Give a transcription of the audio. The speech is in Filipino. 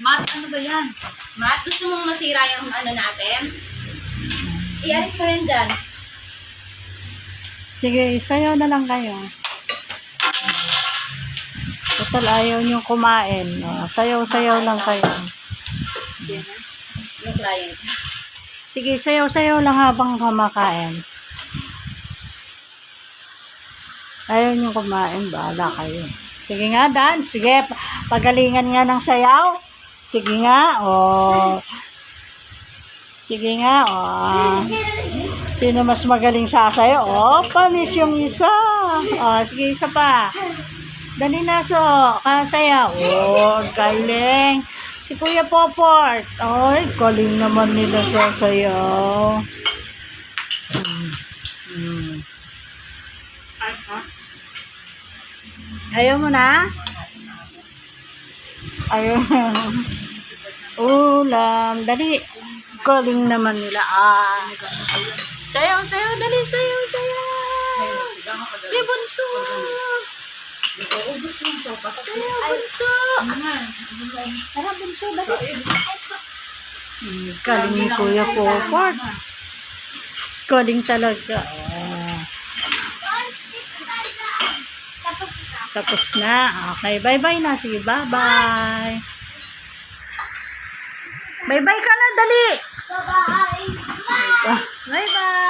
Matt, ano ba yan? Matt, gusto mong masira yung ano natin? Ialis mo yan dyan. Sige, sayaw na lang kayo. Total, ayaw nyo kumain. Oh, sayaw-sayaw lang kayo. Yung client. Sige, sayaw-sayaw lang habang kumakain. Ayaw nyo kumain, bahala kayo. Sige nga, Dan. Sige, pa- pagalingan nga ng sayaw. Sige nga, oh. Sige nga, oh. Sino mas magaling sasayaw? Oh, panis yung isa. Oh, sige, isa pa. Dali na, so. Kasayaw. Oh, galing. Si Kuya Poport. Ay, galing naman nila sasayaw. Hmm. Hmm. Ayaw mo na? Ayaw. Ulam. Dali. Galing naman nila. Ah. Sayaw, sayaw. Dali, sayaw, sayaw. Di, bunso. Sayaw, bunso. Tara, bunso. Dali. Galing ni Kuya Poport. Galing talaga. Tapos na. Okay, bye-bye na. Sige, bye-bye. Bye-bye ka na, dali. Bye-bye! Bye-bye.